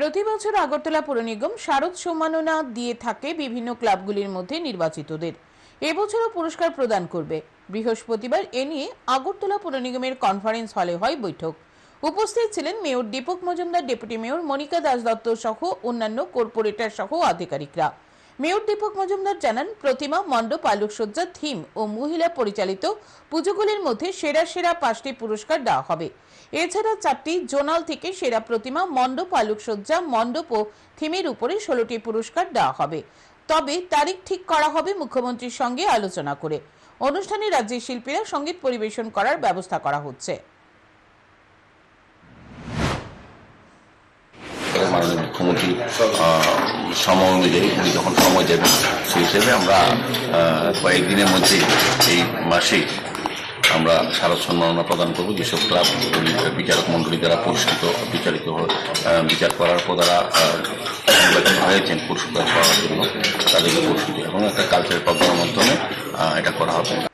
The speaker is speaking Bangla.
প্রতি বছর আগরতলা পুর নিগম শারদ সম্মাননা দিয়ে থাকে বিভিন্ন ক্লাবগুলির মধ্যে নির্বাচিতদের। এবছরও পুরস্কার প্রদান করবে। বৃহস্পতিবার এ নিয়ে আগরতলা পুর নিগমের কনফারেন্স হলে হয় বৈঠক। উপস্থিত ছিলেন mayor Dipak Majumdar, deputy mayor Monika Das Dutta সহ অন্যান্য কর্পোরেটর সহ আধিকারিকরা। মেয়র দীপক মজুমদার জানান, প্রতিমা, মণ্ডপ, আলোকসজ্জা, থিম ও মহিলা পরিচালিত পুজোগুলির মধ্যে সেরা সেরা পাঁচটি পুরস্কার দেওয়া হবে। এছাড়া চারটি জোনাল থেকে সেরা প্রতিমা, মণ্ডপ, আলোকসজ্জা, মণ্ডপ ও থিমের উপরে ষোলোটি পুরস্কার দেওয়া হবে। তবে তারিখ ঠিক করা হবে মুখ্যমন্ত্রীর সঙ্গে আলোচনা করে। অনুষ্ঠানে রাজ্যের শিল্পীরা সংগীত পরিবেশন করার ব্যবস্থা করা হচ্ছে। মাননীয় মুখ্যমন্ত্রী সময় অনুযায়ী উনি যখন সময় দেবেন সেই হিসেবে আমরা কয়েকদিনের মধ্যে এই মাসে আমরা সারা সম্মাননা প্রদান করব। যেসব ক্লাব বিচারক মন্ডলী দ্বারা পুরস্কৃত বিচারিত বিচার করার পর দ্বারা আহ, নির্বাচিত হয়েছেন পুরস্কার পাওয়ার জন্য তাদেরকে পুরস্কৃত এবং একটা কালচারের প্রোগ্রামের মাধ্যমে এটা করা হবে।